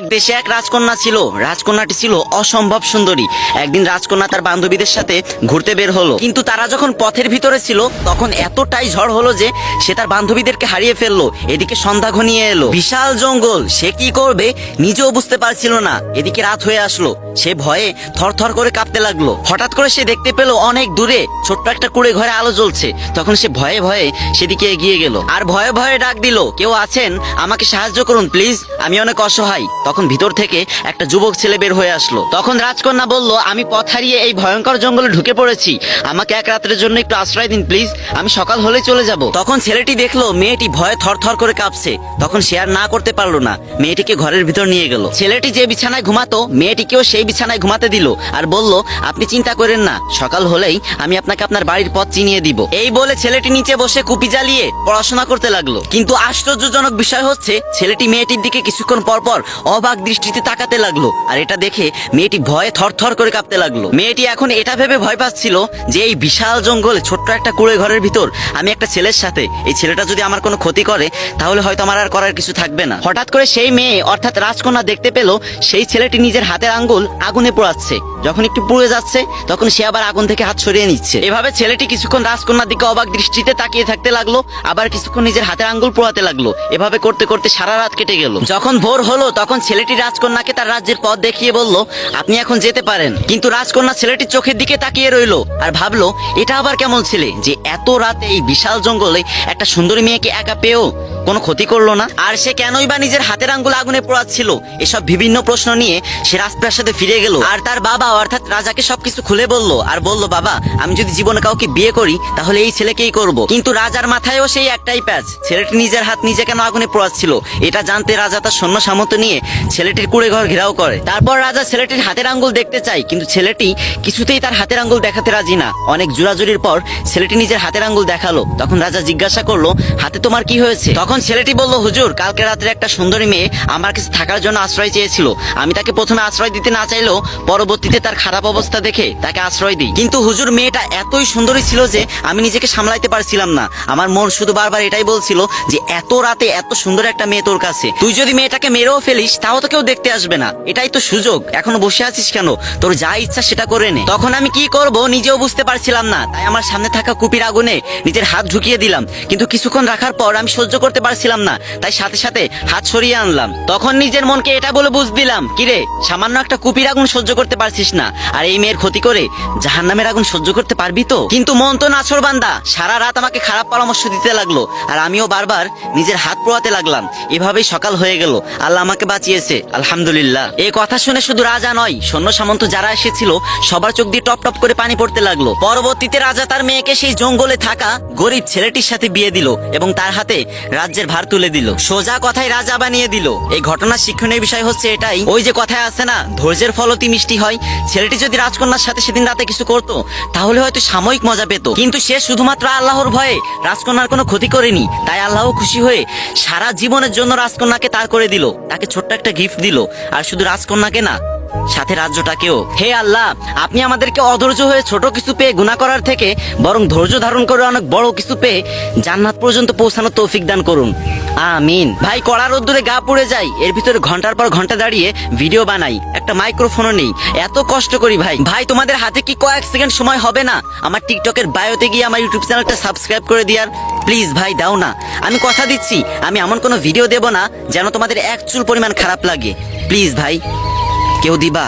এক দেশে এক রাজকন্যা ছিল। রাজকন্যাটি ছিল অসম্ভব সুন্দরী। একদিন রাজকন্যা তার বান্ধবীদের সাথে ঘুরতে বের হলো। কিন্তু তারা যখন পথের ভিতরে ছিল, তখন এতটাই ঝড় হলো যে সে তার বান্ধবীদেরকে হারিয়ে ফেলল। এদিকে সন্ধ্যা ঘনিয়ে এলো। বিশাল জঙ্গল। সে কি করবে নিজেও বুঝতে পারছিল না। এদিকে রাত হয়ে আসলো। সে ভয়ে থরথর করে কাঁপতে লাগল। হঠাৎ করে সে দেখতে পেল অনেক দূরে ছোট্ট একটা কুড়ে ঘরে আলো জ্বলছে। তখন সে ভয়ে ভয়ে সেদিকে এগিয়ে গেল আর ভয়ে ভয়ে ডাক দিল, কেউ আছেন? আমাকে সাহায্য করুন, প্লিজ। আমি অনেক অসহায়। তখন ভিতর থেকে একটা যুবক ছেলে বের হয়ে আসলো। তখন রাজকন্যা বলল, আমি পথ হারিয়ে এই ভয়ঙ্কর জঙ্গলে ঢুকে পড়েছি। আমাকে এক রাতের জন্য একটু আশ্রয় দিন, প্লিজ। আমি সকাল হলেই চলে যাব। তখন ছেলেটি দেখল, মেয়েটি ভয়ে থরথর করে কাঁপছে। তখন সে আর না করতে পারল না। মেয়েটিকে ঘরের ভিতর নিয়ে গেল। ছেলেটি যে বিছানায় ঘুমাতো, মেয়েটিকেও সেই বিছানায় ঘুমাতে দিল আর বলল, আপনি চিন্তা করেন না, সকাল হলেই আমি আপনাকে আপনার বাড়ির পথ চিনিয়ে দিব। এই বলে ছেলেটি নিচে বসে কুপি জ্বালিয়ে পড়াশোনা করতে লাগল। কিন্তু আশ্চর্যজনক বিষয় হচ্ছে, ছেলেটি মেয়েটির দিকে কিছুক্ষণ পর পর অবাক দৃষ্টিতে তাকাতে লাগল আর এটা দেখে মেয়েটি ভয়ে থরথর করে কাঁপতে লাগল। মেয়েটি এখন এটা ভেবে ভয় পাচ্ছিল যে এই বিশাল জঙ্গলে ছোট্ট একটা কুড়ে ঘরের ভিতর আমি একটা ছেলের সাথে। এই ছেলেটা যদি আমার কোনো ক্ষতি করে, তাহলে হয়তো আমার আর করার কিছু থাকবে না। হঠাৎ করে সেই মেয়ে, অর্থাৎ রাজকন্যা দেখতে পেল, সেই ছেলেটি নিজের হাতের আঙ্গুল আগুনে পোড়াচ্ছে। যখন একটু পুড়ে যাচ্ছে, তখন সে আবার আগুন থেকে হাত সরিয়ে নিচ্ছে। এভাবে ছেলেটি কিছুক্ষণ রাজকন্যার দিকে অবাক দৃষ্টিতে তাকিয়ে থাকতে লাগল, আবার কিছুক্ষণ নিজের হাতের আঙ্গুল পোড়াতে লাগল। এভাবে করতে করতে সারা রাত কেটে গেল। যখন ভোর হলো, তখন ছেলেটি রাজকন্যাকে তার রাজ্যের পথ দেখিয়ে বলল, আপনি এখন যেতে পারেন। কিন্তু রাজকন্যা ছেলেটির চোখের দিকে তাকিয়ে রইল আর ভাবলো, এটা আবার কেমন ছেলে যে এত রাতে এই বিশাল জঙ্গলে একটা সুন্দরী মেয়েকে একা পেয়েও কোনো ক্ষতি করল না? আর সে কেনই বা নিজের হাতের আঙ্গুল আগুনে পোড়াচ্ছিল? এসব বিভিন্ন প্রশ্ন নিয়ে সে রাজপ্রাসাদে ফিরে গেল। আর তার বাবা অর্থাৎ রাজাকে সবকিছু খুলে বলল আর বলল, বাবা, আমি যদি জীবনে কাউকে বিয়ে করি, তাহলে এই ছেলেকেই করব। কিন্তু রাজার মাথায়ও সেই একটাই প্যাচ। ছেলেটি নিজের হাত নিজে কেন আগুনে পোড়াচ্ছিল? এটা জানতে রাজা তার সৈন্য সামন্ত নিয়ে ছেলেটির কুড়ে ঘর ঘেরাও করে। তারপর রাজা ছেলেটির হাতের আঙ্গুল দেখতে চাই কিন্তু ছেলেটি কিছুতেই তার হাতের আঙ্গুল দেখাতে রাজি না। অনেক জোরাজুরির পর ছেলেটি নিজের হাতের আঙ্গুল দেখাল। তখন রাজা জিজ্ঞাসা করল, হাতে তোমার কি হয়েছে? তখন ছেলেটি বলল, হুজুর, কালকে রাত্রে একটা সুন্দরী মেয়ে আমার কাছে থাকার জন্য আশ্রয় চেয়েছিল। আমি তাকে প্রথমে আশ্রয় দিতে না চাইলেও পরবর্তীতে তার খারাপ অবস্থা দেখে তাকে আশ্রয় দিই। কিন্তু হুজুর, মেয়েটা এতই সুন্দরী ছিল যে আমি নিজেকে সামলাইতে পারছিলাম না। আমার মন শুধু বারবার এটাই বলছিল যে এত রাতে এত সুন্দর একটা মেয়ে তোর কাছে। তুই যদি মেয়েটাকে মেরেও ফেলিস, তাও তো কেউ দেখতে আসবে না। এটাই তো সুযোগ। এখনও বসে আছিস কেন? তোর যা ইচ্ছা সেটা করে নে। তখন আমি কি করব নিজেও বুঝতে পারছিলাম না। তাই আমার সামনে থাকা কুপির আগুনে নিজের হাত ঢুকিয়ে দিলাম। কিন্তু কিছুক্ষণ রাখার পর আমি সহ্য করতে পারছিলাম না। তাই সাথে সাথে হাত সরিয়ে আনলাম। তখন নিজের মনকে এটা বলে বুঝ দিলাম, কিরে, সামান্য একটা কুপির আগুন সহ্য করতে পারছিস না। আর এই মেয়ের ক্ষতি করে জাহান নামের আগুন সহ্য করতে পারবি তো? কিন্তু মন তো নাছর বান্দা। সারা রাত আমাকে খারাপ পরামর্শ দিতে লাগল। আর আমিও বারবার নিজের হাত পোড়াতে লাগলাম। এভাবেই সকাল হয়ে গেল। আল্লাহ আমাকে বাঁচিয়েছে। আলহামদুলিল্লাহ। এই কথা শুনে শুধু রাজা নয়, সৈন্য সামন্ত যারা এসেছিল, সবার চোখ দিয়ে টপ টপ করে পানি পড়তে লাগল। পরবর্তীতে রাজা তার মেয়েকে সেই জঙ্গলে থাকা গরিব ছেলেটির সাথে বিয়ে দিল এবং তার হাতে রাজ্যের ভার তুলে দিল। সোজা কথায় রাজা বানিয়ে দিল। এই ঘটনার শিক্ষণীয় বিষয় হচ্ছে এটাই। ওই যে কথায় আছে না, ধৈর্যের ফলতি মিষ্টি হয়। ছেলেটি যদি রাজকন্যার সাথে সেদিন রাতে কিছু করতো, তাহলে হয়তো সাময়িক মজা পেত। কিন্তু সে শুধুমাত্র আল্লাহর ভয়ে রাজকন্যার কোনো ক্ষতি করেনি। তাই আল্লাহ খুশি হয়ে সারা জীবনের জন্য রাজকন্যাকে তার করে দিল। তাকে ছোট্ট একটা গিফট দিল। আর শুধু রাজকন্যাকে না, সাথে রাজ্যটাকেও। হে আল্লাহ, আপনি আমাদেরকে অধৈর্য হয়ে ছোট কিছু পেয়ে গুণা করার থেকে বরং ধৈর্য ধারণ করে অনেক বড় কিছু পেয়ে জান্নাত পর্যন্ত পৌঁছানোর তৌফিক দান করুন। আমিন। ভাই, কড়া রোদ্দুরে গা পড়ে যাই এর ভিতরে ঘণ্টার পর ঘণ্টা দাঁড়িয়ে ভিডিও বানাই। একটা মাইক্রোফোনও নেই। এত কষ্ট করি ভাই। ভাই, তোমাদের হাতে কি কয়েক সেকেন্ড সময় হবে না? আমার টিকটকের বায়োতে গিয়ে আমার ইউটিউব চ্যানেলটা সাবস্ক্রাইব করে দিয়ার। প্লিজ ভাই, দাও না। আমি কথা দিচ্ছি। আমি এমন কোনো ভিডিও দেব না যেন তোমাদের এক চুল পরিমাণ খারাপ লাগে। প্লিজ ভাই, কেউ দিবা?